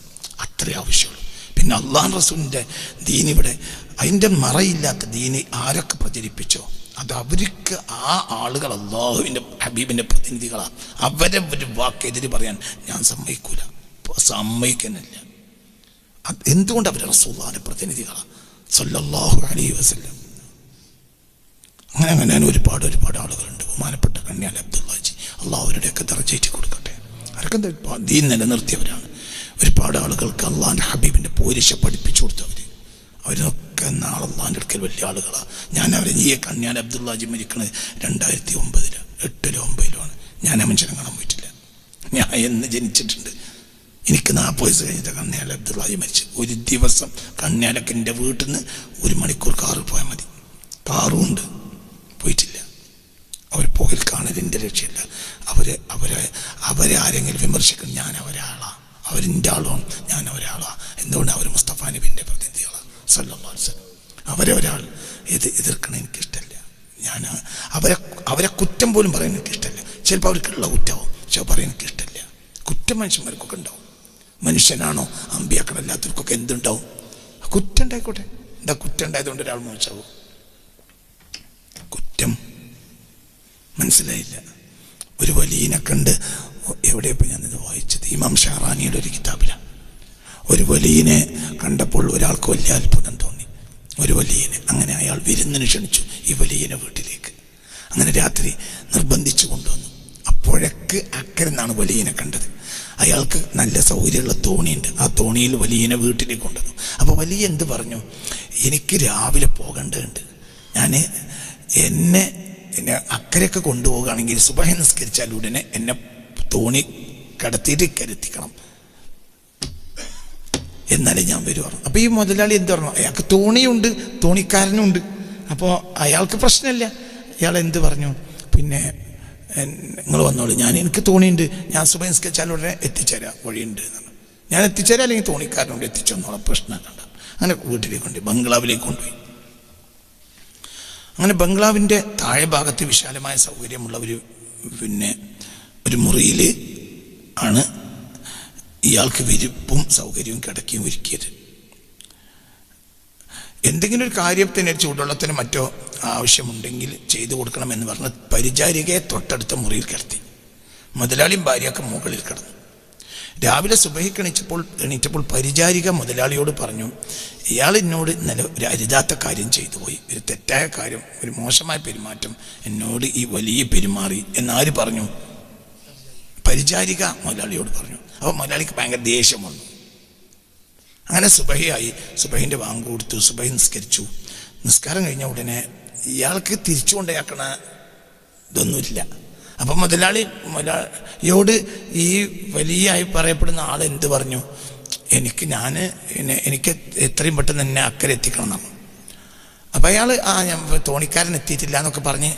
അത്രേ ആവശ്യമുള്ളൂ. പിന്നെ അള്ളാഹ് റസൂലിന്റെ ദീനിവിടെ അതിന്റെ മറയില്ലാത്ത ദീനി ആരൊക്കെ പ്രചരിപ്പിച്ചോ? അത് അവർക്ക് ആ ആളുകൾ അള്ളാഹുവിന്റെ ഹബീബിന്റെ പ്രതിനിധികളാണ് അവരെ ഒരു വാക്കെതിര് പറയാൻ ഞാൻ സമ്മതിക്കൂല. സമ്മതിക്കുന്നില്ല. എന്തുകൊണ്ട് അവർ റസൂള്ളാന്റെ പ്രതിനിധികളാണ് സല്ലല്ലാഹു അലൈഹി വസല്ലം. അങ്ങനെ അങ്ങനെ ഒരുപാട് ഒരുപാട് ആളുകളുണ്ട്. ബഹുമാനപ്പെട്ട കന്യാൽ അബ്ദുള്ളാജി അള്ളാഹ് അവരുടെയൊക്കെ ദർജയിച്ച് കൊടുക്കട്ടെ. അവരൊക്കെ ദീൻ നിലനിർത്തിയവരാണ്. ഒരുപാട് ആളുകൾക്ക് അള്ളാഹിന്റെ ഹബീബിന്റെ പോരിശ പഠിപ്പിച്ചു കൊടുത്തവർ അവരൊക്കെ നാളെ അള്ളാഹിന്റെ അടുക്കൽ വലിയ ആളുകളാണ് ഞാൻ അവരെ നീയെ കന്യാൽ അബ്ദുള്ളാജി മരിക്കണത് രണ്ടായിരത്തി ഒമ്പതിലോ എട്ടിലോ ഒമ്പതിലോ ആണ്. ഞാൻ ആ മനുഷ്യനെ കാണാൻ പോയിട്ടില്ല. ഞാൻ എന്ന് ജനിച്ചിട്ടുണ്ട്. എനിക്ക് നാൽപ്പത് വയസ്സ് കഴിഞ്ഞിട്ട് കന്യാൽ അബ്ദുള്ളാജി മരിച്ചു. ഒരു ദിവസം കണ്ണിയാലൊക്കെ എന്റെ വീട്ടിൽ നിന്ന് ഒരു മണിക്കൂർ കാറിൽ പോയാൽ മതി. കാറും ഉണ്ട്. പോയിട്ടില്ല. അവർ പോകൽ എന്റെ ലക്ഷ്യമല്ല അവരെ അവരെ അവരെ ആരെങ്കിലും വിമർശിക്കണം ഞാൻ അവരാളാണ് അവരിന്റെ ആളാണ് ഞാൻ ഒരാളാണ് എന്തുകൊണ്ട്? അവർ മുസ്തഫ നബിന്റെ പ്രതിനിധികളാണ് വസല്ലം. അവരെ ഒരാൾ ഇത് എതിർക്കണം എനിക്കിഷ്ടമല്ല ഞാൻ അവരെ അവരെ കുറ്റം പോലും പറയാൻ എനിക്കിഷ്ടമല്ല ചിലപ്പോൾ അവർക്കുള്ള കുറ്റമാവും പക്ഷെ പറയാൻ എനിക്കിഷ്ടമല്ല കുറ്റം മനുഷ്യന്മാർക്കൊക്കെ ഉണ്ടാവും. മനുഷ്യനാണോ അമ്പിയാക്കണല്ലാത്തവർക്കൊക്കെ എന്തുണ്ടാവും? കുറ്റം ഉണ്ടായിക്കോട്ടെ. എന്താ കുറ്റം ഉണ്ടായതുകൊണ്ട് ഒരാൾ മോശമാവും? കുറ്റം മനസ്സിലായില്ല. ഒരു വലിയനെ കണ്ട് എവിടെ ഞാനിത് വായിച്ചത്? ഇമാം ഷാറാനിയുടെ ഒരു കിതാബിലാണ് ഒരു വലിയനെ കണ്ടപ്പോൾ ഒരാൾക്ക് വലിയ അത്ഭുതം തോന്നി. ഒരു വലിയനെ. അങ്ങനെ അയാൾ വിരുന്നിന് ക്ഷണിച്ചു ഈ വലിയനെ വീട്ടിലേക്ക്. അങ്ങനെ രാത്രി നിർബന്ധിച്ചു കൊണ്ടുവന്നു. അപ്പോഴേക്ക് അക്കരെ നിന്നാണ് വലിയനെ കണ്ടത്. അയാൾക്ക് നല്ല സൗകര്യമുള്ള തോണിയുണ്ട്. ആ തോണിയിൽ വലിയനെ വീട്ടിലേക്ക് കൊണ്ടുവന്നു. അപ്പോൾ വലിയ എന്ത് പറഞ്ഞു? എനിക്ക് രാവിലെ പോകേണ്ടതുണ്ട്. ഞാൻ എന്നെ എന്നെ അക്കരയൊക്കെ കൊണ്ടുപോവുകയാണെങ്കിൽ സുബഹ നിസ്കരിച്ചാൽ ഉടനെ എന്നെ തോണി കടത്തിയിട്ട് കരുത്തിക്കണം. എന്നാലേ ഞാൻ വരുവാറുള്ളൂ അപ്പോൾ ഈ മുതലാളി എന്ത് പറഞ്ഞു? അയാൾക്ക് തോണിയുണ്ട് തോണിക്കാരനുണ്ട്. അപ്പോൾ അയാൾക്ക് പ്രശ്നമില്ല. അയാൾ എന്ത് പറഞ്ഞു? പിന്നെ നിങ്ങൾ വന്നോളൂ. ഞാൻ എനിക്ക് തോണിയുണ്ട്. ഞാൻ സുബൈൻ സ്കെച്ചാൽ ഉടനെ എത്തിച്ചേരാം. വഴിയുണ്ട് എന്നാണ് ഞാൻ എത്തിച്ചേരാം അല്ലെങ്കിൽ തോണിക്കാരനോട് എത്തിച്ചു വന്നോളാം പ്രശ്നം കണ്ട അങ്ങനെ വീട്ടിലേക്ക് കൊണ്ടുപോയി. ബംഗ്ലാവിലേക്ക് കൊണ്ടുപോയി. അങ്ങനെ ബംഗ്ലാവിന്റെ താഴെ ഭാഗത്ത് വിശാലമായ സൗകര്യമുള്ള ഒരു പിന്നെ ഒരു മുറിയിൽ ആണ് ഇയാൾക്ക് വിരിപ്പും സൗകര്യവും കിടക്കുകയും ഒരുക്കിയത്. എന്തെങ്കിലും ഒരു കാര്യത്തിന് ചൂടുവെള്ളത്തിന് മറ്റോ ആവശ്യമുണ്ടെങ്കിൽ ചെയ്തു കൊടുക്കണമെന്ന് പറഞ്ഞ് പരിചാരികയെ തൊട്ടടുത്ത മുറിയിൽ കിടത്തി. മുതലാളിയും ഭാര്യയൊക്കെ മുകളിൽ കിടന്നു. രാവിലെ സുബഹിക്ക് എണീച്ചപ്പോൾ എണീറ്റപ്പോൾ പരിചാരിക മുതലാളിയോട് പറഞ്ഞു ഇയാൾ എന്നോട് ഇന്നലെ ഒരു അരുതാത്ത കാര്യം ചെയ്തു പോയി. ഒരു തെറ്റായ കാര്യം ഒരു മോശമായ പെരുമാറ്റം എന്നോട് ഈ വലിയ പെരുമാറി എന്നാര് പറഞ്ഞു? പരിചാരിക മലയാളിയോട് പറഞ്ഞു. അപ്പോൾ മുതലാളിക്ക് ഭയങ്കര ദേഷ്യം വന്നു അങ്ങനെ സുബഹിയായി. സുബഹിന്റെ വാങ്ക് കൊടുത്തു. സുബഹി നിസ്കരിച്ചു. നിസ്കാരം കഴിഞ്ഞ ഉടനെ ഇയാൾക്ക് തിരിച്ചു കൊണ്ടയാക്കണ ഇതൊന്നുമില്ല അപ്പം മുതലാളി മലയാളിയോട് ഈ വലിയായി പറയപ്പെടുന്ന ആൾ എന്ത് പറഞ്ഞു? എനിക്ക് ഞാൻ എനിക്ക് എത്രയും പെട്ടെന്ന് എന്നെ അക്കരെ എത്തിക്കണം എന്നാണ്. അപ്പം അയാൾ ആ ഞാൻ തോണിക്കാരൻ എത്തിയിട്ടില്ല എന്നൊക്കെ പറഞ്ഞ്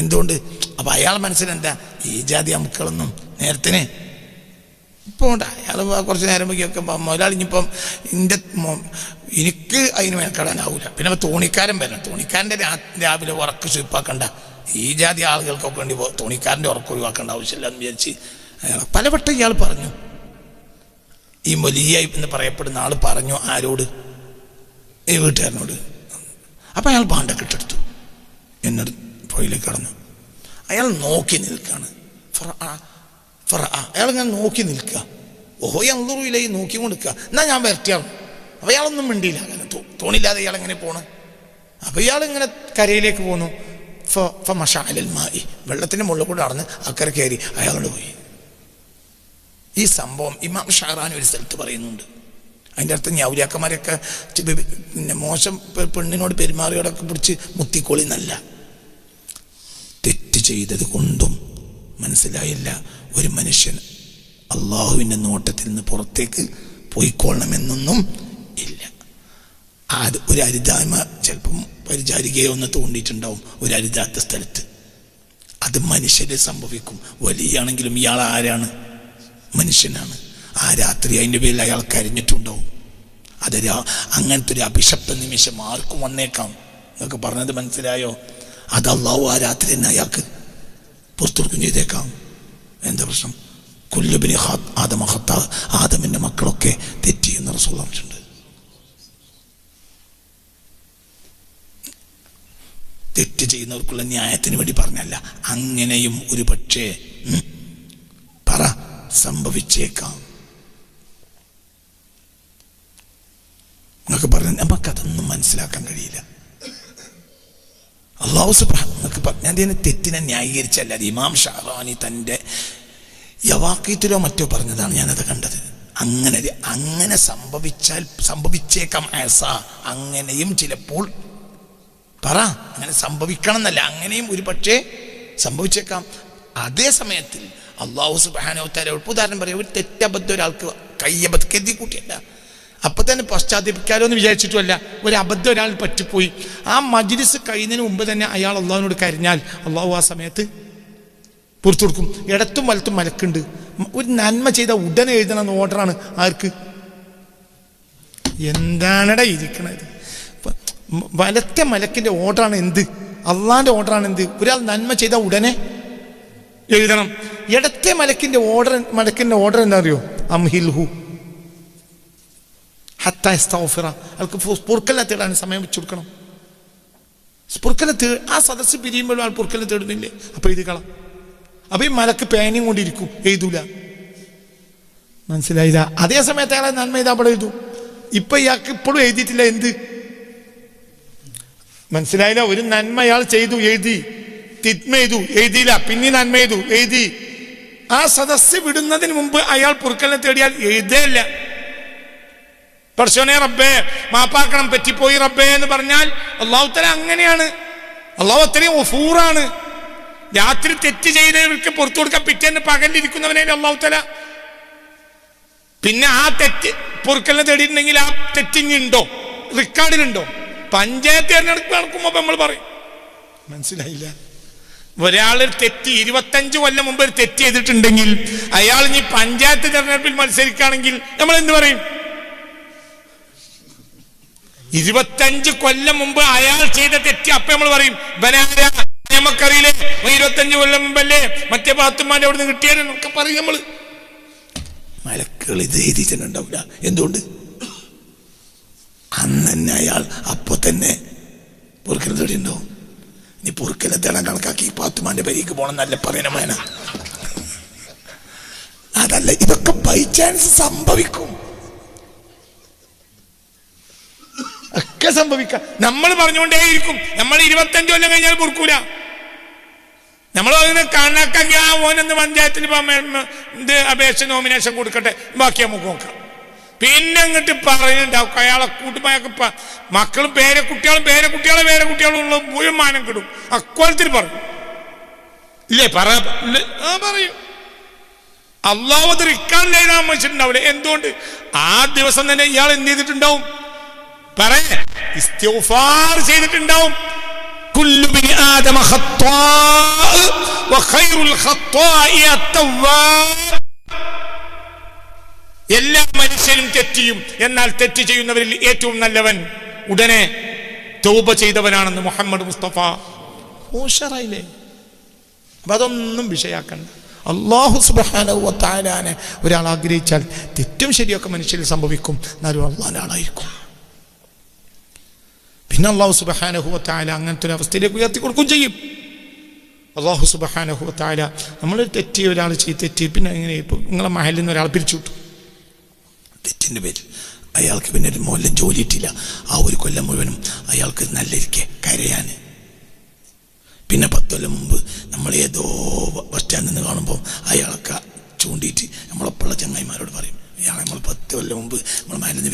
എന്തുകൊണ്ട്? അപ്പം അയാൾ മനസ്സിലെന്താ? ഈ ജാതി അമുക്കളൊന്നും നേരത്തിന്. ഇപ്പോൾ അയാൾ കുറച്ച് നേരം വയ്ക്കൊക്കെ മുതലാളി ഇനിയിപ്പം എന്റെ എനിക്ക് അതിന് മെനക്കെടാനാവില്ല പിന്നെ തോണിക്കാരൻ വരണം. തോണിക്കാരന്റെ രാവിലെ ഉറക്ക് സ്വീപ്പാക്കണ്ട ഈ ജാതി ആളുകൾക്കൊക്കെ വേണ്ടി തോണിക്കാരന്റെ ഉറക്കം ഒഴിവാക്കേണ്ട ആവശ്യമില്ല എന്ന് വിചാരിച്ച് പലവട്ടം ഇയാൾ പറഞ്ഞു. ഈ മൊലിയായി എന്ന് പറയപ്പെടുന്ന ആൾ പറഞ്ഞു ആരോട്? ഈ വീട്ടുകാരനോട്. അപ്പം അയാൾ പാണ്ടൊക്കെ ഇട്ടെടുത്തു. എന്നോട് പുഴയിലേക്ക് കടന്നു. അയാൾ നോക്കി നിൽക്കുകയാണ് ഫറ ഇങ്ങനെ നോക്കി നിൽക്കുക. ഓഹോ അന്തൂറിയിലേക്ക് നോക്കി കൊടുക്കുക എന്നാ ഞാൻ വരട്ടിയാണ് അപ്പം അയാളൊന്നും മിണ്ടിയില്ല. അങ്ങനെ തോണില്ലാതെ ഇയാൾ എങ്ങനെ പോണ്? അപ്പം ഇയാൾ ഇങ്ങനെ കരയിലേക്ക് പോന്നു. ഫ ഫ മഷാലൽ മായി വെള്ളത്തിന്റെ മുകളിൽ കൂടെ നടന്ന് അക്കരെ കയറി അയാളോട് പോയി. ഈ സംഭവം ഇമാം ഷാറാൻ ഒരു സ്ഥലത്ത് പറയുന്നുണ്ട്. അതിന്റെ അർത്ഥം ഞൗര്യാക്കന്മാരൊക്കെ പിന്നെ മോശം പെണ്ണിനോട് പെരുമാറിയോടൊക്കെ പിടിച്ച് മുത്തിക്കോളിന്നല്ല തെറ്റ് ചെയ്തത് കൊണ്ടും മനസ്സിലായില്ല. ഒരു മനുഷ്യൻ അള്ളാഹുവിന്റെ നോട്ടത്തിൽ നിന്ന് പുറത്തേക്ക് പോയിക്കൊള്ളണമെന്നൊന്നും ഇല്ല. അത് ഒരു അരുതായ്മ ചിലപ്പം പരിചാരികയോ ഒന്ന് തോണ്ടിയിട്ടുണ്ടാവും ഒരു അരുതാത്ത സ്ഥലത്ത്. അത് മനുഷ്യരെ സംഭവിക്കും. വലിയാണെങ്കിലും ഇയാൾ ആരാണ്? മനുഷ്യനാണ്. ആ രാത്രി അതിന്റെ പേരിൽ അയാൾ കരഞ്ഞിട്ടുണ്ടാവും. അതൊരു അങ്ങനത്തെ ഒരു അഭിഷപ്ത നിമിഷം ആർക്കും വന്നേക്കാം. എന്നൊക്കെ പറഞ്ഞത് മനസ്സിലായോ? അത് അള്ളാഹു ആ രാത്രി തന്നെ അയാൾക്ക് പുറത്തെടുക്കും ചെയ്തേക്കാം. എന്താ പ്രശ്നം? കുല്ലുബിന് ആദമ ഹത്ത ആദമിന്റെ മക്കളൊക്കെ തെറ്റി എന്ന് റസൂൽ പറഞ്ഞിട്ടുണ്ട്. തെറ്റ് ചെയ്യുന്നവർക്കുള്ള ന്യായത്തിന് വേണ്ടി പറഞ്ഞല്ല. അങ്ങനെയും ഒരു പക്ഷേ പറ സംഭവിച്ചേക്കാം. എന്നൊക്കെ പറഞ്ഞ നമുക്കതൊന്നും മനസ്സിലാക്കാൻ കഴിയില്ല. അള്ളാഹു സുബ്ഹാൻ പറഞ്ഞതിന് തെറ്റിനെ ന്യായീകരിച്ചല്ല ഇമാം ഷാറാനി തന്റെ യവാക്കീത്തിലോ മറ്റോ പറഞ്ഞതാണ് ഞാനത് കണ്ടത്. അങ്ങനെ അങ്ങനെ സംഭവിച്ചാൽ സംഭവിച്ചേക്കാം ആസ. അങ്ങനെയും ചിലപ്പോൾ പറ അങ്ങനെ സംഭവിക്കണം എന്നല്ല അങ്ങനെയും ഒരു പക്ഷേ സംഭവിച്ചേക്കാം. അതേ സമയത്തിൽ അള്ളാഹു സുബാനോ സുബാനോത്താര ഉദാഹരണം പറയാം ഒരു തെറ്റബദ്ധ ഒരാൾക്ക് കയ്യബദ്ധ കരുതി കൂട്ടിയല്ല. അപ്പൊ തന്നെ പശ്ചാത്തപിക്കാലോ എന്ന് വിചാരിച്ചിട്ടുമല്ല. ഒരു അബദ്ധം ഒരാൾ പറ്റിപ്പോയി. ആ മജ്ലിസ് കഴിയുന്നതിന് മുമ്പ് തന്നെ അയാൾ അള്ളാഹുവിനോട് കരഞ്ഞാൽ അള്ളാഹു ആ സമയത്ത് പുറത്തു കൊടുക്കും. ഇടത്തും വലത്തും മലക്കുണ്ട്. ഒരു നന്മ ചെയ്ത ഉടനെ എഴുതണം ഓർഡറാണ്. ആർക്ക്? എന്താണടാ ഇരിക്കണത്? വലത്തെ മലക്കിന്റെ ഓർഡറാണ് എന്ത്? അള്ളാന്റെ ഓർഡറാണ് എന്ത്? ഒരാൾ നന്മ ചെയ്ത ഉടനെ എഴുതണം. ഇടത്തെ മലക്കിന്റെ ഓർഡർ മലക്കിന്റെ ഓർഡർ എന്താ അറിയോ അംഹിൽഹു. ഹത്താസ്തോഫിറ അയാൾക്ക് പൊറുക്കല്ല തേടാൻ സമയം വെച്ചു കൊടുക്കണം. പൊറുക്കല തേ ആ സദസ്സ് പിരിയുമ്പോഴും ആൾ പൊറുക്കല തേടുന്നില്ലേ? അപ്പൊ എഴുതിക്കളാം. കള അപ്പൊ ഈ മലക്ക് പേനയും കൊണ്ടിരിക്കും എഴുതൂല. മനസ്സിലായില്ല? അതേ സമയത്ത് അയാളെ നന്മ ചെയ്താൽ അവിടെ എഴുതും. ഇപ്പൊ ഇയാൾക്ക് ഇപ്പോഴും എഴുതിയിട്ടില്ല എന്ത്? മനസ്സിലായില്ല? ഒരു നന്മ അയാൾ ചെയ്തു എഴുതി. തിന്മ ചെയ്തു എഴുതിയില്ല. പിന്നെ നന്മ ചെയ്തു എഴുതി. ആ സദസ്സ് വിടുന്നതിന് മുമ്പ് അയാൾ പൊറുക്കലിനെ തേടിയാൽ എഴുതേല്ല പർശോനെ റബ്ബേ മാപ്പാക്കണം പറ്റിപ്പോയി റബ്ബേ എന്ന് പറഞ്ഞാൽ അള്ളാഹു തല അങ്ങനെയാണ്. അള്ളാഹു അത്രയും ഒഫൂറാണ് രാത്രി തെറ്റ് ചെയ്തവർക്ക് പുറത്തു കൊടുക്കാൻ പിറ്റേന്ന് പകലിരിക്കുന്നവനെ അള്ളാഹു തല പിന്നെ ആ തെറ്റ് പൊറുക്കലിനെ തേടിയിട്ടുണ്ടെങ്കിൽ ആ തെറ്റിങ്ങുണ്ടോ റെക്കോർഡിലുണ്ടോ പഞ്ചായത്ത് തിരഞ്ഞെടുപ്പ് നടക്കുമ്പോ നമ്മൾ പറയും. മനസ്സിലായില്ല. ഒരാൾ തെറ്റ് ഇരുപത്തഞ്ച് കൊല്ലം മുമ്പ് തെറ്റ് ചെയ്തിട്ടുണ്ടെങ്കിൽ അയാൾ ഇനി പഞ്ചായത്ത് തിരഞ്ഞെടുപ്പിൽ മത്സരിക്കുകയാണെങ്കിൽ നമ്മൾ എന്ത് പറയും? ഇരുപത്തഞ്ച് കൊല്ലം മുമ്പ് അയാൾ ചെയ്ത തെറ്റ് അപ്പൊ നമ്മൾ പറയും നമുക്കറിയില്ലേ ഇരുപത്തഞ്ച് കൊല്ലം മുമ്പല്ലേ? മറ്റേ പാത്തുമാന്റെ അവിടെ നിന്ന് കിട്ടിയാലെന്നൊക്കെ പറയും നമ്മൾ. മലക്കുകൾ ഇത് എഴുതിയിട്ടുണ്ടാവില്ല എന്തുകൊണ്ട്? അന്ന് തന്നെ അയാൾ അപ്പൊ തന്നെ പൊറുക്കല തേടിയുണ്ടാവും നീ പൊറുക്കലെ തേടാൻ കണക്കാക്കി പാത്തുമാന്റെ പരിക്ക് പോകണം നല്ല പറയണമേന മേന. അതല്ല ഇതൊക്കെ ബൈ ചാൻസ് സംഭവിക്കും. ഒക്കെ സംഭവിക്കാം. നമ്മൾ പറഞ്ഞുകൊണ്ടേയിരിക്കും. നമ്മൾ ഇരുപത്തഞ്ച് കൊല്ലം കഴിഞ്ഞാൽ പൊറുക്കൂല. നമ്മൾ അതിനെ കണക്കാക്കി ആ ഓനെന്ന് പഞ്ചായത്തിൽ ഇത് അപേക്ഷ നോമിനേഷൻ കൊടുക്കട്ടെ. ബാക്കി നമുക്ക് നോക്കാം. പിന്നെ അങ്ങോട്ട് പറയുന്നുണ്ടാവും അയാളെ കൂട്ടുമായൊക്കെ മക്കളും പേരെ കുട്ടികളും പേരെ കുട്ടികളെ പേരെ കുട്ടികളും ഉള്ള മുഴുവൻ കിടും. അക്കോലത്തിൽ പറയും. ഇല്ലേ? പറ? ആ പറയും. അള്ളാഹു അത് റിക്കാർഡ് എഴുതാൻ വെച്ചിട്ടുണ്ടാവില്ല എന്തുകൊണ്ട്? ആ ദിവസം തന്നെ ഇയാൾ എന്ത് ചെയ്തിട്ടുണ്ടാവും? പറയേ ചെയ്തിട്ടുണ്ടാവും. എല്ലാ മനുഷ്യനും തെറ്റിയും എന്നാൽ തെറ്റ് ചെയ്യുന്നവരിൽ ഏറ്റവും നല്ലവൻ ഉടനെ തൗബ ചെയ്തവനാണെന്ന് മുഹമ്മദ് മുസ്തഫ. ഓഷറായില്ലേ? അതൊന്നും വിഷയാക്കണ്ട. അള്ളാഹു സുബാനെ ഒരാൾ ആഗ്രഹിച്ചാൽ തെറ്റും ശരിയൊക്കെ മനുഷ്യരിൽ സംഭവിക്കും. എന്നാലും അള്ളാഹാന്റെ ആളായിരിക്കും പിന്നെ അള്ളാഹു സുബഹാനഹുവത്തായ അങ്ങനത്തെ ഒരു അവസ്ഥയിലേക്ക് ഉയർത്തി കൊടുക്കുകയും ചെയ്യും. അള്ളാഹു സുബഹാനഹുവത്തായ നമ്മൾ തെറ്റി ഒരാൾ ചെയ്ത് തെറ്റി പിന്നെ ഇങ്ങനെ ഇപ്പം നിങ്ങളെ മഹലിൽ നിന്ന് ഒരാൾ പിരിച്ചുവിട്ടു തെറ്റിന്റെ പേരിൽ അയാൾക്ക് പിന്നെ ഒരു മൂലം ജോലി ഇട്ടില്ല ആ ഒരു കൊല്ലം മുഴുവനും അയാൾക്ക് നല്ലിരിക്കെ കരയാൻ പിന്നെ പത്ത് കൊല്ലം മുമ്പ് നമ്മൾ ഏതോ ബസ് സ്റ്റാൻഡിൽ നിന്ന് കാണുമ്പോൾ അയാളൊക്കെ ചൂണ്ടിയിട്ട് നമ്മളൊപ്പുള്ള ചങ്ങായിമാരോട് പറയും അയാളെ നമ്മൾ പത്ത് കൊല്ലം മുമ്പ് നമ്മൾ മരുന്ന്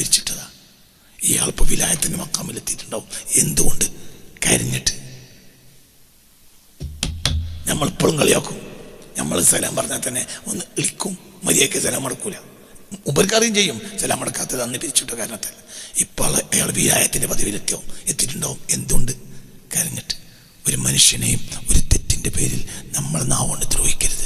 ഇയാളിപ്പോൾ വിലായത്തിന് മക്കാമിലെത്തിയിട്ടുണ്ടാവും എന്തുകൊണ്ട്? കരഞ്ഞിട്ട്. നമ്മൾ ഇപ്പോഴും കളിയാക്കും. നമ്മൾ സലാം പറഞ്ഞാൽ തന്നെ ഒന്ന് ഇളിക്കും. മര്യാദയ്ക്ക് സലാം മടക്കൂല ഉപരിക്കറിയും ചെയ്യും. സലാം മടക്കാത്തത് അന്ന് പിരിച്ചിട്ട കാരണത്തിൽ. ഇപ്പോൾ അയാൾ വിലായത്തിന്റെ പദവിയിലെത്തിയാവും എത്തിയിട്ടുണ്ടാവും. എന്തുകൊണ്ട്? കരഞ്ഞിട്ട്. ഒരു മനുഷ്യനെയും ഒരു തെറ്റിന്റെ പേരിൽ നമ്മൾ നാവുകൊണ്ട് ദ്രോഹിക്കരുത്.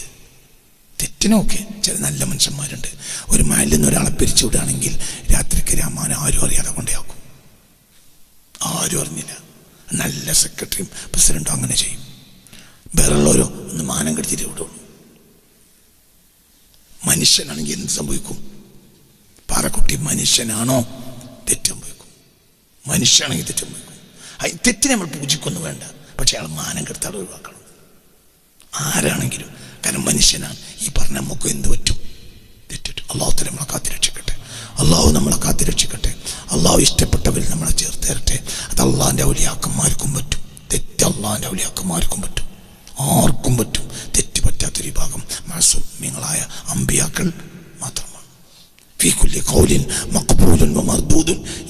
തെറ്റിനൊക്കെ ചില നല്ല മനുഷ്യന്മാരുണ്ട്. ഒരു മയലിൽ നിന്ന് ഒരാളെ പിരിച്ചു വിടുകയാണെങ്കിൽ രാത്രിക്ക് രാമാനം ആരും അറിയാതെ കൊണ്ടേയാക്കും. ആരും അറിഞ്ഞില്ല. നല്ല സെക്രട്ടറിയും പ്രസിഡന്റും അങ്ങനെ ചെയ്യും. വേറുള്ളവരോ ഒന്ന് മാനം കെടുത്തിട്ട് വിടുള്ളൂ മനുഷ്യനാണെങ്കിൽ എന്ത് സംഭവിക്കും? പാറക്കുട്ടി മനുഷ്യനാണോ? തെറ്റ് സംഭവിക്കും. മനുഷ്യനാണെങ്കിൽ തെറ്റ് ആ തെറ്റിനെ നമ്മൾ പൂജിക്കൊന്നും വേണ്ട. പക്ഷെ അയാൾ മാനം കെടുത്താൽ ഒഴിവാക്കണം. ആരാണെങ്കിലും കാരണം മനുഷ്യനാണ്. ഈ പറഞ്ഞ നമുക്ക് എന്ത് പറ്റും? തെറ്റിട്ടു തന്നെ നമ്മളെ കാത്തിരക്ഷിക്കട്ടെ അള്ളാഹു നമ്മളെ കാത്തിരക്ഷിക്കട്ടെ അള്ളാഹു ഇഷ്ടപ്പെട്ടവരിൽ നമ്മളെ ചേർത്തേരട്ടെ അത് അള്ളാഹിന്റെ ഔലിയാക്കന്മാർക്കും പറ്റും. തെറ്റ് അള്ളാഹിന്റെ ഔലിയാക്കന്മാർക്കും പറ്റും. ആർക്കും പറ്റും. തെറ്റ് പറ്റാത്തൊരു വിഭാഗം മാസൂമ്യങ്ങളായ അമ്പിയാക്കൾ മാത്രമാണ്.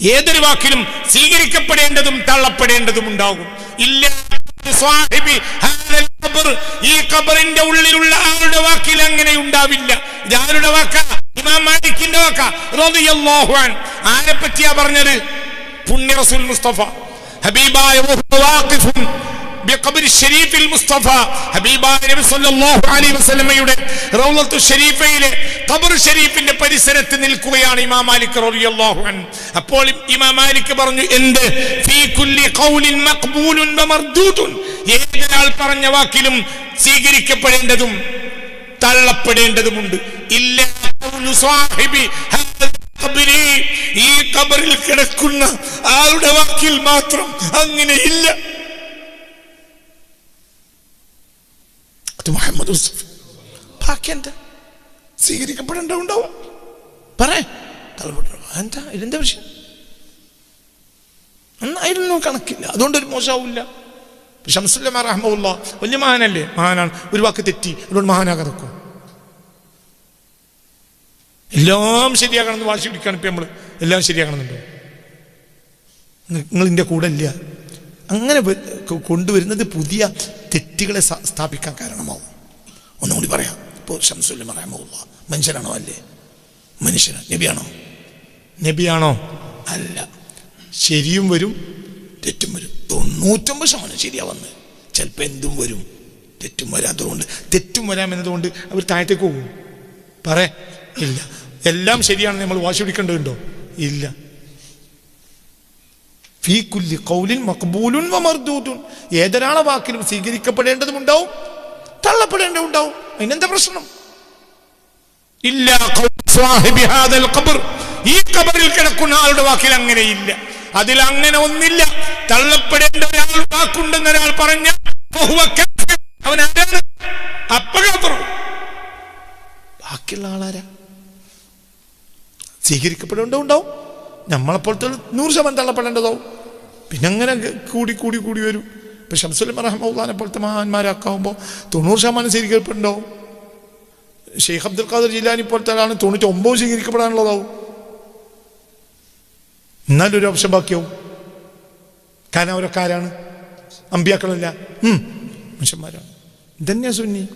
ഏതൊരു വാക്കിലും സ്വീകരിക്കപ്പെടേണ്ടതും തള്ളപ്പെടേണ്ടതും ഉണ്ടാകും. ഇല്ല സ്വാഹിബി ഹാദൽ ഖബർ. ഈ ഖബറിന്റെ ഉള്ളിലുള്ള ആളുടെ വാക്കിൽ അങ്ങനെ ഉണ്ടാവില്ല. ഇതാരുടെ വാക്ക? ഇമാം മാലിക്കിന്റെ റളിയല്ലാഹു അൻ ആരെ പറ്റിയാ പറഞ്ഞത്? പുണ്യ റസൂൽ മുസ്തഫ. ഹബീബായ വാഖിഫുൻ മുസ്തഫ. ഹബീബായ നബി സല്ലല്ലാഹു അലൈഹി വസല്ലമയുടെ ഷരീഫയിലെ ഖബർ ശരീഫിന്റെ പരിസരത്ത് നിൽക്കുകയാണ് ഇമാം മാലിക് റളിയല്ലാഹു അൻ അപ്പോൾ ഇമാം മാലിക് പറഞ്ഞു എന്ത്? ഫീ കുല്ലി ഖൗലിൻ മഖ്ബൂലുൻ വമർദൂദുൻ ഏതൊരാൾ പറഞ്ഞ വാക്കിലും സ്വീകരിക്കപ്പെടേണ്ടതും തള്ളപ്പെടേണ്ടതുമുണ്ട്. ഇല്ല. ഈ ഖബറിൽ കിടക്കുന്ന ആളുടെ വാക്കിൽ മാത്രം അങ്ങനെ ഇല്ല മുഹമ്മദ് മുസ്തഫ ബാക്കി എന്താ? സ്വീകരിക്കപ്പെടേണ്ട ഉണ്ടാവും പറേ എന്താ? ഇതിന്റെ വിഷയം എന്നായിരുന്നു കണക്കില്ല. അതുകൊണ്ട് ഒരു മോശമാവില്ല ഷംസുല്ലമ റഹ്മുള്ള വലിയ മഹാനല്ലേ? മഹാനാണ്. ഒരു വാക്ക് തെറ്റി. അതുകൊണ്ട് മഹാനാകാൻ നിൽക്കും. എല്ലാം ശരിയാകണമെന്ന് വാശി പിടിക്കാൻ ഇപ്പം നമ്മൾ എല്ലാം ശരിയാകണമെന്നുണ്ടോ. നിങ്ങൾ ഇതിന്റെ കൂടെ ഇല്ല. അങ്ങനെ കൊണ്ടുവരുന്നത് പുതിയ തെറ്റുകളെ സ്ഥാപിക്കാൻ കാരണമാവും. ഒന്നുകൂടി പറയാം. ഇപ്പോൾ ഷംസുല്ലം റഹ്മുള്ള മനുഷ്യനാണോ അല്ലേ? മനുഷ്യനാണ് നബിയാണോ? നബിയാണോ? അല്ല. ശരിയും വരും തെറ്റും വരും. തൊണ്ണൂറ്റൊമ്പത് ശതമാനം ശരിയാവുന്നത് ചിലപ്പോൾ എന്തും വരും. തെറ്റും വരാത്തതുകൊണ്ട്. തെറ്റും വരാമെന്നതുകൊണ്ട് അവർ താഴത്തേക്ക് പോകും. പറ. ഇല്ല. എല്ലാം ശരിയാണ് നമ്മൾ വാശി പിടിക്കേണ്ടതുണ്ടോ? ഇല്ല. ഫീ കുല്ലി കൗലിൻ മക്ബൂലുൻ വമർദൂദുൻ. ഏതൊരാളെ വാക്കിലും സ്വീകരിക്കപ്പെടേണ്ടതുമുണ്ടാവും? തള്ളപ്പെടേണ്ടതുണ്ടാവും അതിനെന്താ പ്രശ്നം? ഇല്ല ഈ കബറിൽ കിടക്കുന്ന ആളുടെ വാക്കിൽ അങ്ങനെ ഇല്ല അതിൽ അങ്ങനെ ഒന്നില്ല. തള്ളപ്പെടേണ്ട ഒരാൾ വാക്കുണ്ടെന്ന് ഒരാൾ പറഞ്ഞ. അവൻ ആരാണ് അപ്പകാപ്പുറം. ബാക്കിയുള്ള ആളാരാ? സ്വീകരിക്കപ്പെടേണ്ടതുണ്ടാവും നമ്മളെപ്പോലത്തെ നൂറ് ശതമാനം തള്ളപ്പെടേണ്ടതാവും. പിന്നെ അങ്ങനെ കൂടി കൂടി കൂടി വരും. ഇപ്പൊ ഷംസുലിം റഹ്മാനെ പോലത്തെ മഹാന്മാരാക്കാവുമ്പോൾ തൊണ്ണൂറ് ശതമാനം സ്വീകരിക്കപ്പെടേണ്ടാവും ഷെയ്ഖ് അബ്ദുൽ ഖാദർ ജിലാനി പോലത്തെ ആളാണ് തൊണ്ണൂറ്റി ഒമ്പത് സ്വീകരിക്കപ്പെടാനുള്ളതാവും. എന്നാലും ഒരു ഓപ്ഷൻ ബാക്കിയാവും. കാരണം അവരൊക്കെ ആരാണ് അമ്പിയാക്കളല്ല മനുഷ്യന്മാരാണ്. ഇതന്നെ സുന്നി.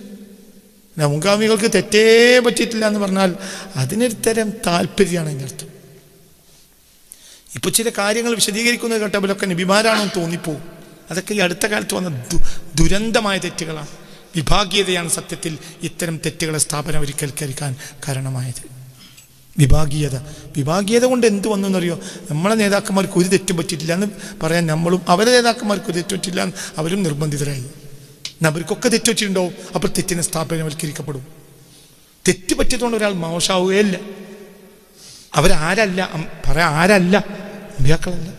നമുക്കാമികൾക്ക് തെറ്റേ പറ്റിയിട്ടില്ല എന്ന് പറഞ്ഞാൽ അതിനൊരു തരം താല്പര്യമാണ് അതിന്റെ അർത്ഥം. ഇപ്പൊ ചില കാര്യങ്ങൾ വിശദീകരിക്കുന്നത് കേട്ടപ്പോഴൊക്കെ നബിമാരാണെന്ന് തോന്നിപ്പോവും അതൊക്കെ ഈ അടുത്ത കാലത്ത് വന്ന ദുരന്തമായ തെറ്റുകളാണ്. വിഭാഗീയതയാണ് സത്യത്തിൽ ഇത്തരം തെറ്റുകളെ സ്ഥാപനം സ്ഥാപനവൽക്കരിക്കാൻ കാരണമായത്. വിഭാഗീയത. വിഭാഗീയത കൊണ്ട് എന്ത് വന്നു എന്നറിയോ നമ്മളെ നേതാക്കന്മാർക്ക് ഒരു തെറ്റും പറ്റിയിട്ടില്ല എന്ന് പറയാൻ നമ്മളും അവരെ നേതാക്കന്മാർക്ക് ഒരു തെറ്റ് പറ്റില്ല എന്ന് അവരും നിർബന്ധിതരായി. അവർക്കൊക്കെ തെറ്റ് വെച്ചിട്ടുണ്ടാവും അപ്പോൾ തെറ്റിനെ സ്ഥാപനവൽക്കരിക്കപ്പെടും. തെറ്റ് പറ്റിയതുകൊണ്ട് ഒരാൾ മോശമാവുകയല്ല. അവരാരല്ല? പറയാ ആരല്ല? അമ്പിയാക്കളല്ല.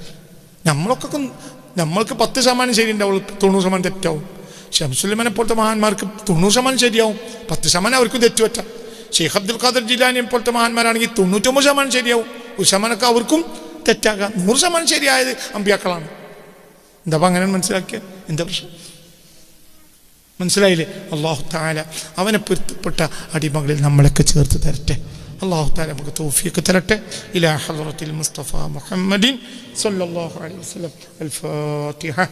നമ്മളൊക്കെ നമ്മൾക്ക് പത്ത് ശതമാനം ശരി ഉണ്ടാവുള്ളൂ തൊണ്ണൂറ് ശതമാനം തെറ്റാവും. ശംസുലിമനെ പോലത്തെ മഹാന്മാർക്ക് തൊണ്ണൂറ് ശതമാനം ശരിയാവും. പത്ത് ശതമാനം അവർക്കും തെറ്റ് പറ്റാം ഷെയ്ഖ് അബ്ദുൽ ഖാദർ ജിലാനിയെ പോലത്തെ മഹാന്മാരാണെങ്കിൽ തൊണ്ണൂറ്റൊമ്പത് ശതമാനം ശരിയാവും. ഒരു ശതമാനമൊക്കെ അവർക്കും തെറ്റാകാം. നൂറ് ശതമാനം ശരിയായത് അമ്പിയാക്കളാണ്. എന്താ അങ്ങനെ മനസ്സിലാക്കിയ? എന്താ പ്രശ്നം? മനസ്സിലായില്ലേ? അള്ളാഹു താല അവനെ പൊരുത്തപ്പെട്ട അടിമകളിൽ നമ്മളൊക്കെ ചേർത്ത് തരട്ടെ. അള്ളാഹു താല നമുക്ക് തോഫിയൊക്കെ തരട്ടെ. ഇലാ ഹലറത്തിൽ മുസ്തഫ മുഹമ്മദീൻ സല്ലല്ലാഹു അലൈഹി വസല്ലം. അൽ ഫാത്തിഹ.